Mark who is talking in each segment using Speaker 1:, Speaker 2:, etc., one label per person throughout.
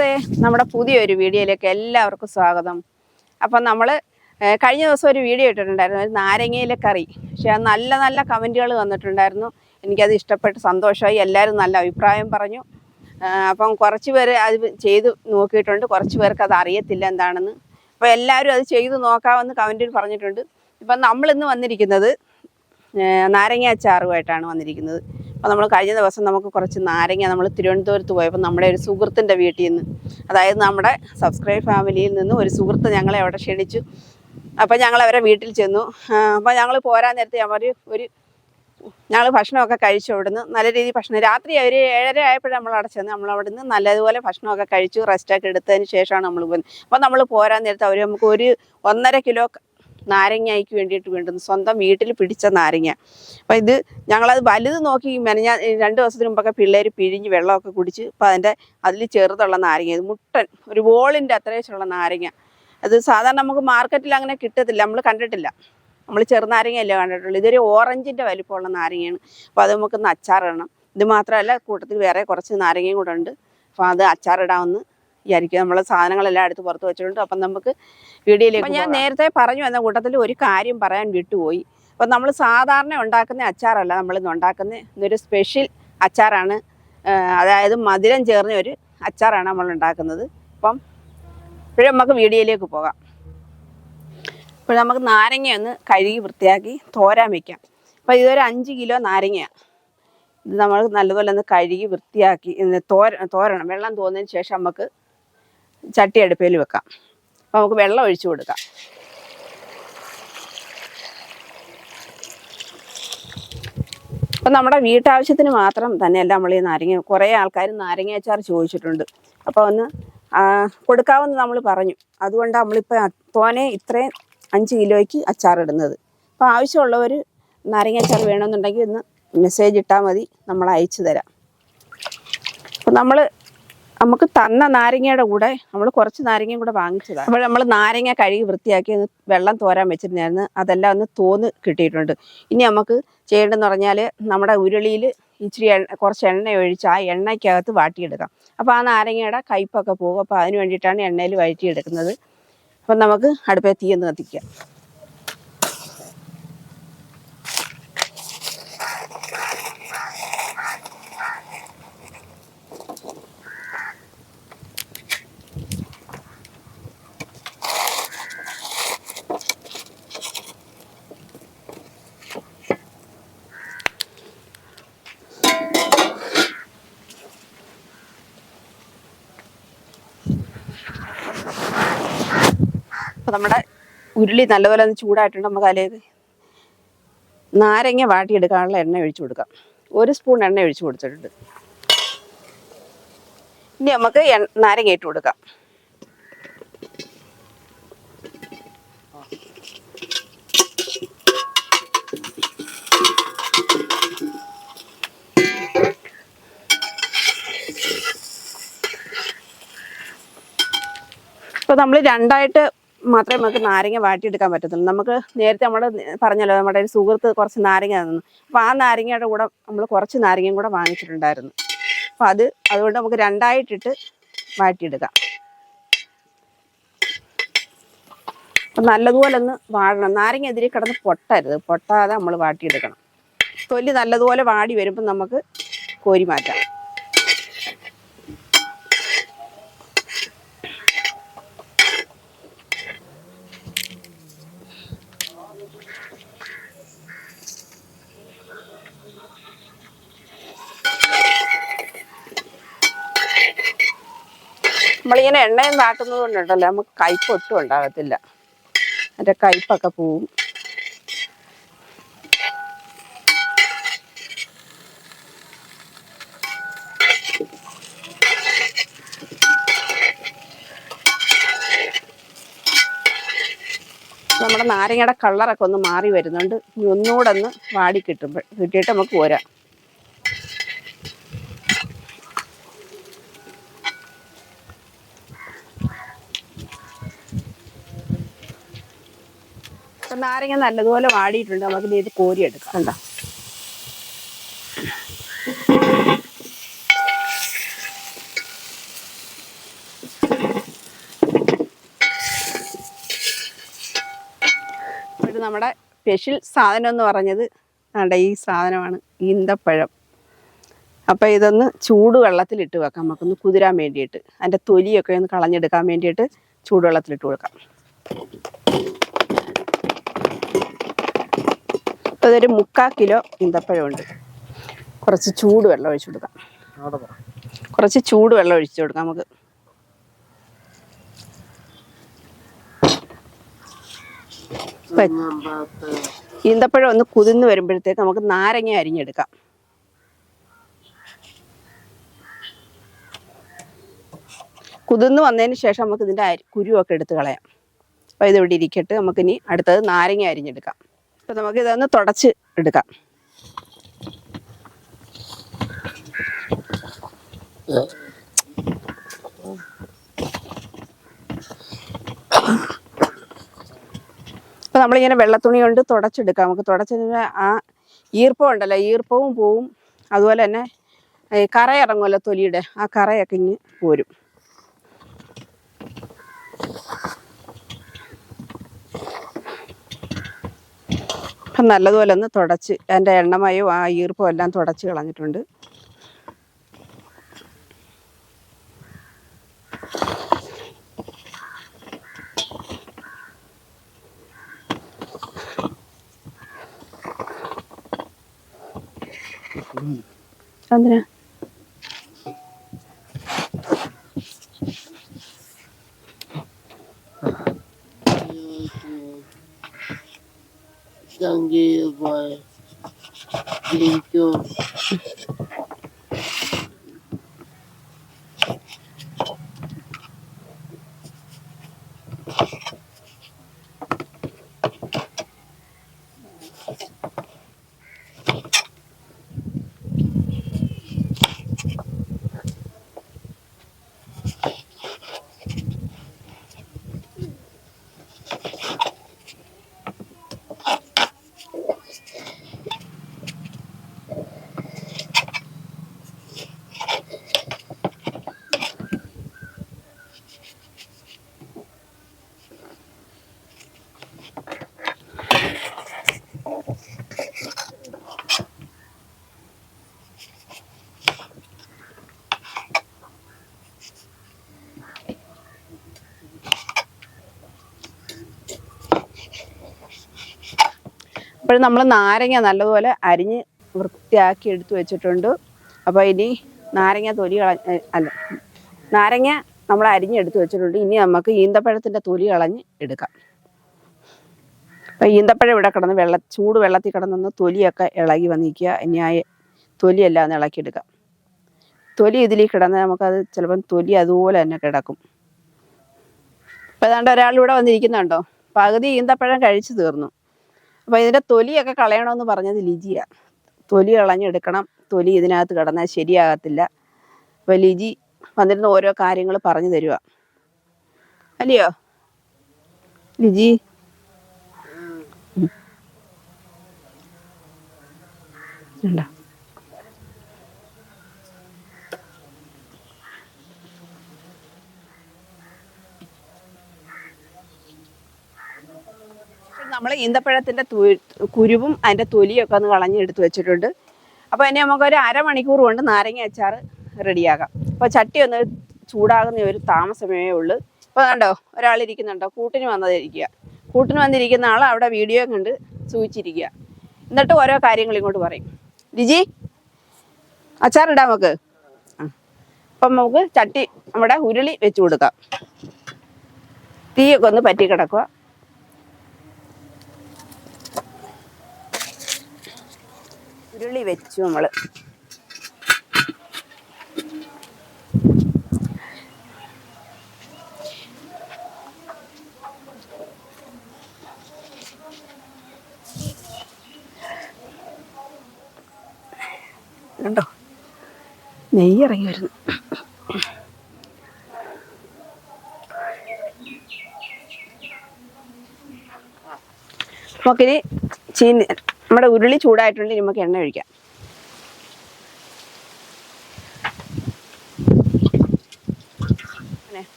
Speaker 1: ഫ്രണ്ട്സേ നമ്മുടെ പുതിയൊരു വീഡിയോയിലേക്ക് എല്ലാവർക്കും സ്വാഗതം. അപ്പം നമ്മൾ കഴിഞ്ഞ ദിവസം ഒരു വീഡിയോ ഇട്ടിട്ടുണ്ടായിരുന്നു ഒരു നാരങ്ങയിലെ കറി. പക്ഷേ നല്ല നല്ല കമന്റുകൾ വന്നിട്ടുണ്ടായിരുന്നു. എനിക്കത് ഇഷ്ടപ്പെട്ട് സന്തോഷമായി എല്ലാവരും നല്ല അഭിപ്രായം പറഞ്ഞു. അപ്പം കുറച്ച് പേര് അത് ചെയ്ത് നോക്കിയിട്ടുണ്ട് കുറച്ച് പേർക്ക് അത് അറിയത്തില്ല എന്താണെന്ന്. അപ്പോൾ എല്ലാവരും അത് ചെയ്ത് നോക്കാമെന്ന് കമന്റിൽ പറഞ്ഞിട്ടുണ്ട്. ഇപ്പം നമ്മളിന്ന് വന്നിരിക്കുന്നത് നാരങ്ങ അച്ചാറുമായിട്ടാണ് വന്നിരിക്കുന്നത്. അപ്പോൾ നമ്മൾ കഴിഞ്ഞ ദിവസം നമുക്ക് കുറച്ച് നാരങ്ങ നമ്മൾ തിരുവനന്തപുരത്ത് പോയപ്പോൾ നമ്മുടെ ഒരു സുഹൃത്തിന്റെ വീട്ടിൽ നിന്ന് അതായത് നമ്മുടെ സബ്സ്ക്രൈബ് ഫാമിലിയിൽ നിന്ന് ഒരു സുഹൃത്ത് ഞങ്ങളെ അവിടെ ക്ഷണിച്ചു. അപ്പോൾ ഞങ്ങൾ അവരെ വീട്ടിൽ ചെന്നു. അപ്പോൾ ഞങ്ങൾ പോരാൻ നേരത്തെ അവർ ഒരു ഞങ്ങൾ ഭക്ഷണമൊക്കെ കഴിച്ചു അവിടുന്ന്. നല്ല രീതിയിൽ ഭക്ഷണം രാത്രി ഒരു ഏഴര ആയപ്പോഴും നമ്മൾ അവിടെ ചെന്ന്. നമ്മൾ അവിടുന്ന് നല്ലതുപോലെ ഭക്ഷണമൊക്കെ കഴിച്ചു റെസ്റ്റൊക്കെ എടുത്തതിന് ശേഷമാണ് നമ്മൾ പോകുന്നത് അപ്പോൾ നമ്മൾ പോരാൻ നേരത്തെ അവർ നമുക്ക് ഒരു ഒന്നര കിലോ നാരങ്ങയ്ക്ക് വേണ്ടിയിട്ട് വേണ്ടുന്നു സ്വന്തം വീട്ടിൽ പിടിച്ച നാരങ്ങ. അപ്പോൾ ഇത് ഞങ്ങളത് വലുത് നോക്കി മെനഞ്ഞ രണ്ട് ദിവസത്തിന് മുമ്പൊക്കെ പിള്ളേർ പിഴിഞ്ഞ് വെള്ളമൊക്കെ കുടിച്ച് അപ്പോൾ അതിന്റെ അതിൽ ചെറുതുള്ള നാരങ്ങ. ഇത് മുട്ടൻ ഒരു ബോളിന്റെ അത്രയുള്ള നാരങ്ങ. അത് സാധാരണ നമുക്ക് മാർക്കറ്റിൽ അങ്ങനെ കിട്ടത്തില്ല. നമ്മൾ കണ്ടിട്ടില്ല. നമ്മൾ ചെറുനാരങ്ങയല്ലേ കണ്ടിട്ടുള്ളൂ. ഇതൊരു ഓറഞ്ചിന്റെ വലിപ്പമുള്ള നാരങ്ങയാണ്. അപ്പോൾ അത് നമുക്കൊന്ന് അച്ചാറിടണം. ഇത് മാത്രമല്ല കൂട്ടത്തിൽ വേറെ കുറച്ച് നാരങ്ങയും കൂടെ ഉണ്ട്. അപ്പോൾ അത് അച്ചാറിടാമെന്ന് വിചാരിക്കുക നമ്മളെ സാധനങ്ങളെല്ലാം എടുത്ത് പുറത്ത് വെച്ചിട്ടുണ്ട്. അപ്പം നമുക്ക് വീഡിയോയിലേക്ക് ഞാൻ നേരത്തെ പറഞ്ഞു എന്ന കൂട്ടത്തിൽ ഒരു കാര്യം പറയാൻ വിട്ടുപോയി. അപ്പം നമ്മൾ സാധാരണ ഉണ്ടാക്കുന്ന അച്ചാറല്ല നമ്മൾ ഇന്ന് ഉണ്ടാക്കുന്ന. ഇന്നൊരു സ്പെഷ്യൽ അച്ചാറാണ്. അതായത് മധുരം ചേർന്ന ഒരു അച്ചാറാണ് നമ്മൾ ഉണ്ടാക്കുന്നത്. അപ്പം ഇപ്പോഴും നമുക്ക് വീഡിയോയിലേക്ക് പോകാം. ഇപ്പോൾ നമുക്ക് നാരങ്ങ ഒന്ന് കഴുകി വൃത്തിയാക്കി തോരാൻ വെക്കാം. അപ്പോൾ ഇതൊരു അഞ്ച് കിലോ നാരങ്ങയാണ് ഇത് നമ്മൾ നല്ലപോലെ ഒന്ന് കഴുകി വൃത്തിയാക്കി തോര തോരണം. വെള്ളം തോന്നിയതിന് ശേഷം നമുക്ക് ചട്ടി അടുപ്പയിൽ വെക്കാം. അപ്പോൾ നമുക്ക് വെള്ളം ഒഴിച്ചു കൊടുക്കാം. അപ്പം നമ്മുടെ വീട്ടാവശ്യത്തിന് മാത്രം തന്നെയല്ല നമ്മൾ ഈ നാരങ്ങ കുറേ ആൾക്കാർ നാരങ്ങ അച്ചാർ ചോദിച്ചിട്ടുണ്ട്. അപ്പോൾ ഒന്ന് കൊടുക്കാമെന്ന് നമ്മൾ പറഞ്ഞു. അതുകൊണ്ട് നമ്മളിപ്പോൾ തോനെ ഇത്രയും അഞ്ച് കിലോയ്ക്ക് അച്ചാർ ഇടുന്നത്. അപ്പോൾ ആവശ്യമുള്ളവർ നാരങ്ങ അച്ചാർ വേണമെന്നുണ്ടെങ്കിൽ ഒന്ന് മെസ്സേജ് ഇട്ടാൽ മതി. നമ്മൾ അയച്ചു തരാം. അപ്പം നമ്മൾ നമുക്ക് തന്ന നാരങ്ങയുടെ കൂടെ നമ്മൾ കുറച്ച് നാരങ്ങയും കൂടെ വാങ്ങിച്ചതാണ്. അപ്പോൾ നമ്മൾ നാരങ്ങ കഴുകി വൃത്തിയാക്കി വെള്ളം തോരാൻ വെച്ചിരുന്നായിരുന്നു. അതെല്ലാം ഒന്ന് തോന്ന് കിട്ടിയിട്ടുണ്ട്. ഇനി നമുക്ക് ചെയ്യേണ്ടതെന്ന് പറഞ്ഞാൽ നമ്മുടെ ഉരുളിയിൽ ഇച്ചിരി എണ്ണ കുറച്ച് എണ്ണ ഒഴിച്ച് ആ എണ്ണയ്ക്കകത്ത് വാട്ടിയെടുക്കാം. അപ്പോൾ ആ നാരങ്ങയുടെ കയ്പൊക്കെ പോകും. അപ്പോൾ അതിന് വേണ്ടിയിട്ടാണ് എണ്ണയിൽ വഴറ്റിയെടുക്കുന്നത്. അപ്പം നമുക്ക് അടുപ്പേ തീയൊന്ന് കത്തിക്കാം. അപ്പോൾ നമ്മുടെ ഉരുളി നല്ലപോലെ ഒന്ന് ചൂടായിട്ടുണ്ട് നമുക്ക് അതിലേക്ക് നാരങ്ങ വാട്ടിയെടുക്കാനുള്ള എണ്ണ ഒഴിച്ചു കൊടുക്കാം. ഒരു സ്പൂൺ എണ്ണ ഒഴിച്ചു കൊടുത്തിട്ടുണ്ട്. ഇനി നമുക്ക് നാരങ്ങ ഇട്ട് കൊടുക്കാം. അപ്പൊ നമ്മൾ രണ്ടായിട്ട് മാത്രമേ നമുക്ക് നാരങ്ങ വാട്ടിയെടുക്കാൻ പറ്റത്തുള്ളൂ. നമുക്ക് നേരത്തെ നമ്മൾ പറഞ്ഞല്ലോ നമ്മുടെ ഒരു സുഹൃത്ത് കുറച്ച് നാരങ്ങ തന്നു. അപ്പോൾ ആ നാരങ്ങയുടെ കൂടെ നമ്മൾ കുറച്ച് നാരങ്ങയും കൂടെ വാങ്ങിച്ചിട്ടുണ്ടായിരുന്നു. അപ്പോൾ അത് അതുകൊണ്ട് നമുക്ക് രണ്ടായിട്ടിട്ട് വാട്ടിയെടുക്കാം. അപ്പം നല്ലതുപോലെ ഒന്ന് വാഴണം നാരങ്ങ എതിരെ കിടന്ന് പൊട്ടരുത്. പൊട്ടാതെ നമ്മൾ വാട്ടിയെടുക്കണം. തൊല്ലി നല്ലതുപോലെ വാടി വരുമ്പോൾ നമുക്ക് കോരി മാറ്റാം. നമ്മളിങ്ങനെ എണ്ണയും വാട്ടുന്നത് കൊണ്ടുണ്ടല്ലോ നമുക്ക് കയ്പ് ഒട്ടും ഉണ്ടാകത്തില്ല. അതിന്റെ കയ്പൊക്കെ പോവും. നമ്മുടെ നാരങ്ങയുടെ കളറൊക്കെ ഒന്ന് മാറി വരുന്നുണ്ട്. ഇനി ഒന്നുകൂടെ ഒന്ന് വാടി കിട്ടുമ്പോൾ കിട്ടിയിട്ട് നമുക്ക് പോരാം. നാരങ്ങ നല്ലതുപോലെ വാടിയിട്ടുണ്ട്. നമുക്ക് ഇത് കോരിയെടുക്കാം. കണ്ടോ? നമ്മുടെ സ്പെഷ്യൽ സാധനം എന്ന് പറഞ്ഞത് നമ്മുടെ ഈ സാധനമാണ് ഈന്തപ്പഴം. അപ്പം ഇതൊന്ന് ചൂടുവെള്ളത്തിലിട്ട് വെക്കാം. നമുക്കൊന്ന് കുതിരാൻ വേണ്ടിയിട്ട്. അതിന്റെ തൊലിയൊക്കെ ഒന്ന് കളഞ്ഞെടുക്കാൻ വേണ്ടിയിട്ട് ചൂടുവെള്ളത്തിലിട്ട് കൊടുക്കാം. അപ്പോൾ ഇതൊരു മുക്കാൽ കിലോ ഈന്തപ്പഴമുണ്ട്. കുറച്ച് ചൂട് വെള്ളം ഒഴിച്ചു കൊടുക്കാം. കുറച്ച് ചൂട് വെള്ളം ഒഴിച്ചു കൊടുക്കാം നമുക്ക്. ഈന്തപ്പഴം ഒന്ന് കുതിർന്ന് വരുമ്പോഴത്തേക്ക് നമുക്ക് നാരങ്ങ അരിഞ്ഞെടുക്കാം. കുതിർന്ന് വന്നതിന് ശേഷം നമുക്ക് ഇതിന്റെ അരി കുരുവൊക്കെ എടുത്ത് കളയാം. അപ്പോൾ ഇതിവിടെ ഇരിക്കട്ട്. നമുക്കിനി അടുത്തത് നാരങ്ങ അരിഞ്ഞെടുക്കാം. അപ്പോൾ നമുക്ക് ഇതൊന്ന് തുടച്ച് എടുക്കാം. അപ്പം നമ്മളിങ്ങനെ വെള്ളത്തുണി കൊണ്ട് തുടച്ചെടുക്കാം. നമുക്ക് തുടച്ചെടുക്കുക ആ ഈർപ്പം ഉണ്ടല്ലോ ഈർപ്പവും പോവും. അതുപോലെ തന്നെ കറയിറങ്ങുമല്ലോ കറ തൊലിയുടെ ആ കറയൊക്കെ ഇങ്ങ് പോരും. നല്ലതുപോലെ ഒന്ന് തുടച്ച് അതിന്റെ എണ്ണമയവും ആ ഈർപ്പം എല്ലാം തുടച്ച് കളഞ്ഞിട്ടുണ്ട്. എന്തിനാ?
Speaker 2: boy. Thank you.
Speaker 1: അപ്പോൾ നമ്മൾ നാരങ്ങ നല്ലതുപോലെ അരിഞ്ഞ് വൃത്തിയാക്കി എടുത്തു വെച്ചിട്ടുണ്ട്. അപ്പോൾ ഇനി നാരങ്ങ തൊലി കള അല്ല നാരങ്ങ നമ്മൾ അരിഞ്ഞെടുത്ത് വെച്ചിട്ടുണ്ട്. ഇനി നമുക്ക് ഈന്തപ്പഴത്തിന്റെ തൊലി കളഞ്ഞ് എടുക്കാം. അപ്പോൾ ഈന്തപ്പഴം ഇവിടെ കിടന്ന് വെള്ള ചൂട് വെള്ളത്തിൽ കിടന്നൊന്ന് തൊലിയൊക്കെ ഇളകി വന്നിരിക്കുക. ഇനി ആ തൊലിയെല്ലാം ഒന്ന് ഇളക്കിയെടുക്കാം. തൊലി ഇതിൽ കിടന്ന് നമുക്കത് ചിലപ്പം തൊലി അതുപോലെ തന്നെ കിടക്കും. അപ്പോൾ ഏതാണ്ട് ഒരാളിവിടെ വന്നിരിക്കുന്നുണ്ടോ? പകുതി ഈന്തപ്പഴം കഴിച്ചു തീർന്നു. അപ്പോൾ ഇതിന്റെ തൊലിയൊക്കെ കളയണമെന്ന് പറഞ്ഞത് ലിജിയ. തൊലി കളഞ്ഞെടുക്കണം. തൊലി ഇതിനകത്ത് കിടന്നാൽ ശരിയാകത്തില്ല. അപ്പോൾ ലിജി വന്നിരുന്ന ഓരോ കാര്യങ്ങൾ പറഞ്ഞു തരുക അല്ലയോ? ലിജി. ഉണ്ടോ നമ്മൾ ഈന്തപ്പഴത്തിന്റെ കുരുവും അതിന്റെ തൊലിയൊക്കെ ഒന്ന് കളഞ്ഞെടുത്ത് വെച്ചിട്ടുണ്ട്. അപ്പോൾ ഇനി നമുക്കൊരു അരമണിക്കൂർ കൊണ്ട് നാരങ്ങ അച്ചാർ റെഡിയാക്കാം അപ്പോൾ ചട്ടി ഒന്ന് ചൂടാകുന്ന ഒരു താമസമേ ഉള്ളൂ. ഇപ്പോൾ കണ്ടോ ഒരാളിരിക്കുന്നുണ്ടോ? കൂട്ടിന് വന്നതിരിക്കുക കൂട്ടിന് വന്നിരിക്കുന്ന ആൾ അവിടെ വീഡിയോ കണ്ട് സൂചിച്ചിരിക്കുക. എന്നിട്ട് ഓരോ കാര്യങ്ങൾ ഇങ്ങോട്ട് പറയും. ലിജി അച്ചാറിടാം നമുക്ക്. അപ്പം നമുക്ക് ചട്ടി നമ്മുടെ ഉരുളി വെച്ച് കൊടുക്കാം. തീയൊക്കെ ഒന്ന് പറ്റി കിടക്കുക. ഉരുളി വെച്ചു നമ്മൾ കണ്ടോ? നെയ്യ് ഇറങ്ങി വരുന്നു. നമുക്കിനി ചീനി നമ്മുടെ ഉരുളി ചൂടായിട്ടുണ്ട് നമുക്ക് എണ്ണ ഒഴിക്കാം.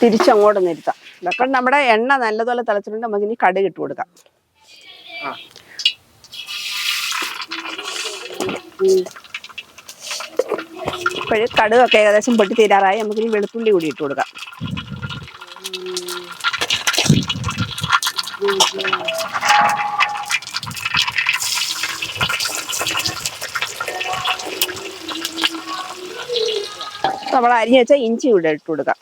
Speaker 1: തിരിച്ചങ്ങോട്ട് നിരുത്താം ഇതൊക്കെ നമ്മുടെ എണ്ണ നല്ലതുപോലെ തിളച്ചിട്ടുണ്ട് നമുക്ക് ഇനി കടുക് ഇട്ട് കൊടുക്കാം.
Speaker 3: ആ.
Speaker 1: ഇപ്പോഴും കടുകൊക്കെ ഏകദേശം പൊട്ടി തീരാറായി. നമുക്കിനി വെളുത്തുള്ളി കൂടി ഇട്ട് കൊടുക്കാം. നമ്മൾ അരിഞ്ഞ് വെച്ച ഇഞ്ചി ഇവിടെ ഇട്ട് കൊടുക്കാം.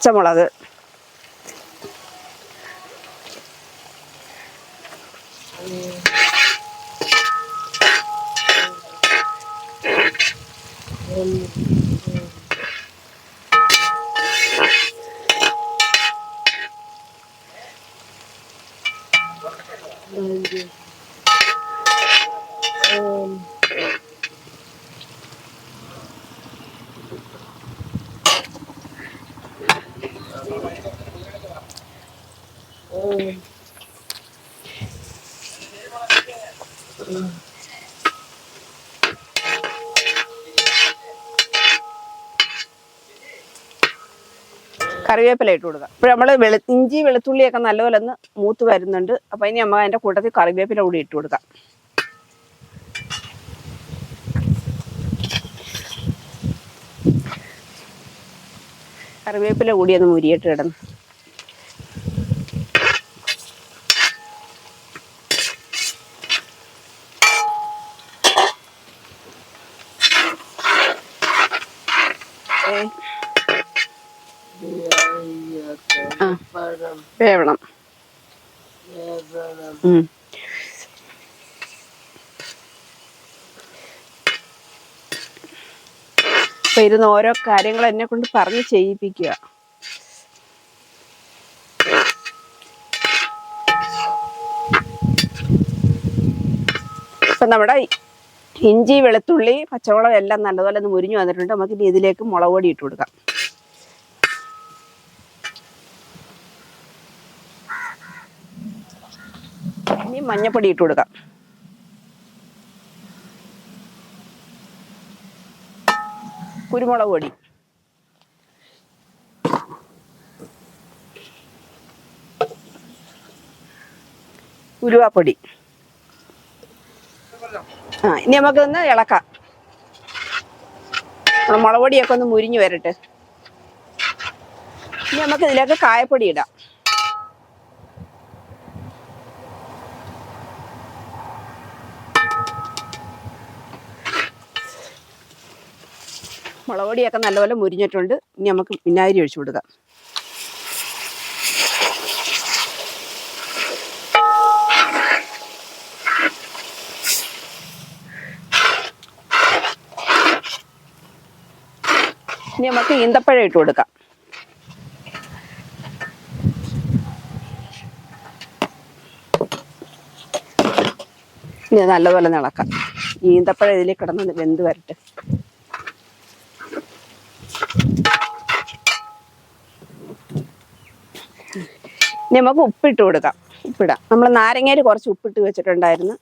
Speaker 1: പച്ചമുളക്. കറിവേപ്പില ഇട്ട് കൊടുക്കാം. അപ്പൊ നമ്മൾ വെളു ഇഞ്ചി വെളുത്തുള്ളിയൊക്കെ നല്ലപോലെ ഒന്ന് മൂത്ത് വരുന്നുണ്ട്. അപ്പോൾ ഇനി നമ്മൾ അതിന്റെ കൂട്ടത്തിൽ കറിവേപ്പില കൂടി ഇട്ട് കൊടുക്കാം. കറിവേപ്പില കൂടി ഒന്ന് മുരിയിട്ട് കിടന്ന്. വേവണം. അപ്പൊ ഇരുന്ന് ഓരോ കാര്യങ്ങൾ എന്നെ കൊണ്ട് പറഞ്ഞ് ചെയ്യിപ്പിക്കുക ഇപ്പൊ നമ്മുടെ ഇഞ്ചി വെളുത്തുള്ളി പച്ചമുളക് എല്ലാം നല്ലതുപോലെ ഒന്ന് മുരിഞ്ഞു വന്നിട്ടുണ്ട്. നമുക്ക് ഇനി ഇതിലേക്ക് മുളക് പൊടി ഇട്ട് കൊടുക്കാം. ഇനി മഞ്ഞപ്പൊടി ഇട്ട് കൊടുക്കാം. കുരുമുളക് പൊടി. ഉരുവാപ്പൊടി ആ ഇനി നമുക്ക് ഒന്ന് ഇളക്കാം. നമ്മുടെ മുളക് പൊടിയൊക്കെ ഒന്ന് മുരിഞ്ഞു വരട്ടെ. ഇനി നമുക്ക് ഇതിലേക്ക് കായപ്പൊടി ഇടാം. മുളക് പൊടിയൊക്കെ നല്ലപോലെ മുരിഞ്ഞിട്ടുണ്ട്. ഇനി നമുക്ക് വിനാഗിരി ഒഴിച്ചു കൊടുക്കാം. ഇനി നമുക്ക് ഈന്തപ്പഴം ഇട്ട് കൊടുക്കാം. ഇനി നല്ലപോലെ നിളക്കാം. ഈന്തപ്പഴം ഇതിൽ കിടന്ന് വെന്ത് വരട്ടെ. ഇനി നമുക്ക് ഉപ്പിട്ട് കൊടുക്കാം. ഉപ്പിടാം. നമ്മൾ നാരങ്ങയിൽ കുറച്ച് ഉപ്പിട്ട് വെച്ചിട്ടുണ്ടായിരുന്നു.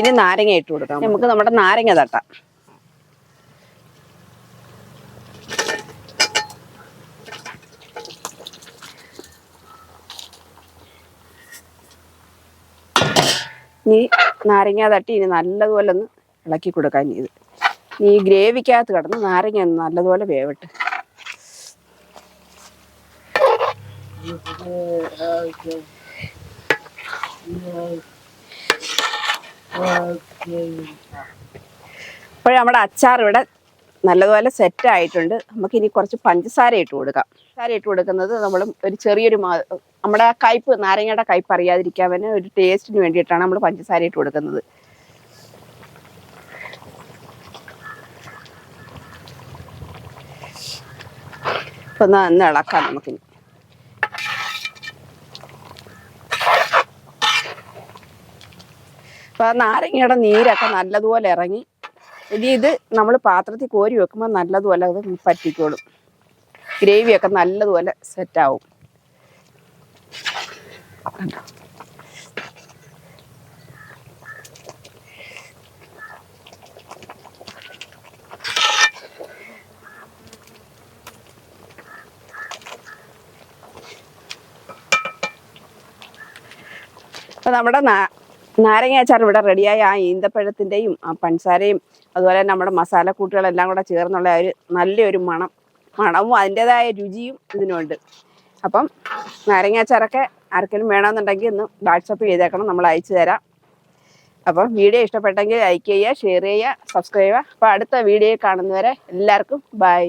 Speaker 1: ഇനി നാരങ്ങ ഇട്ട് കൊടുക്കാം നമുക്ക് നമ്മുടെ നാരങ്ങ തട്ടാം. ഇനി നാരങ്ങ തട്ടി ഇനി നല്ലതുപോലെ ഒന്ന് ഇളക്കി കൊടുക്കാൻ ഇത്. ഈ ഗ്രേവിക്കകത്ത് കിടന്ന് നാരങ്ങ ഒന്ന് നല്ലതുപോലെ വേവട്ടെ. ഇപ്പോഴും നമ്മുടെ അച്ചാർ ഇവിടെ നല്ലതുപോലെ സെറ്റ് ആയിട്ടുണ്ട്. നമുക്ക് ഇനി കുറച്ച് പഞ്ചസാര ഇട്ട് കൊടുക്കാം. പഞ്ചസാര ഇട്ട് കൊടുക്കുന്നത് നമ്മൾ ഒരു ചെറിയൊരു നമ്മുടെ ആ കയ്പ് നാരങ്ങയുടെ കയ്പ് അറിയാതിരിക്കാൻ തന്നെ ഒരു ടേസ്റ്റിന് വേണ്ടിയിട്ടാണ് നമ്മൾ പഞ്ചസാര ഇട്ട് കൊടുക്കുന്നത്. ഇപ്പം ഒന്ന് ഇളക്കാം നമുക്കിനി. അപ്പോൾ നാരങ്ങയുടെ നീരൊക്കെ നല്ലതുപോലെ ഇറങ്ങി. ഇനി ഇത് നമ്മൾ പാത്രത്തിൽ കോരി വെക്കുമ്പോൾ നല്ലതുപോലെ അത് പറ്റിക്കോളും. ഗ്രേവിയൊക്കെ നല്ലതുപോലെ സെറ്റാവും. അപ്പോൾ നമ്മുടെ നാരങ്ങ അച്ചാർ ഇവിടെ റെഡിയായ ആ ഈന്തപ്പഴത്തിന്റെയും ആ പഞ്ചസാരയും അതുപോലെ നമ്മുടെ മസാലക്കൂട്ടുകളെല്ലാം കൂടെ ചേർന്നുള്ള ഒരു നല്ലൊരു മണം മണവും അതിന്റെതായ രുചിയും ഇതിനുണ്ട്. അപ്പം നാരങ്ങ അച്ചാറൊക്കെ ആർക്കെങ്കിലും വേണമെന്നുണ്ടെങ്കിൽ ഒന്ന് വാട്സപ്പ് ചെയ്തേക്കണം നമ്മൾ അയച്ചു തരാം. അപ്പം വീഡിയോ ഇഷ്ടപ്പെട്ടെങ്കിൽ ലൈക്ക് ചെയ്യുക ഷെയർ ചെയ്യുക സബ്സ്ക്രൈബ് ചെയ്യുക. അപ്പോൾ അടുത്ത വീഡിയോ കാണുന്നവരെ എല്ലാവർക്കും ബൈ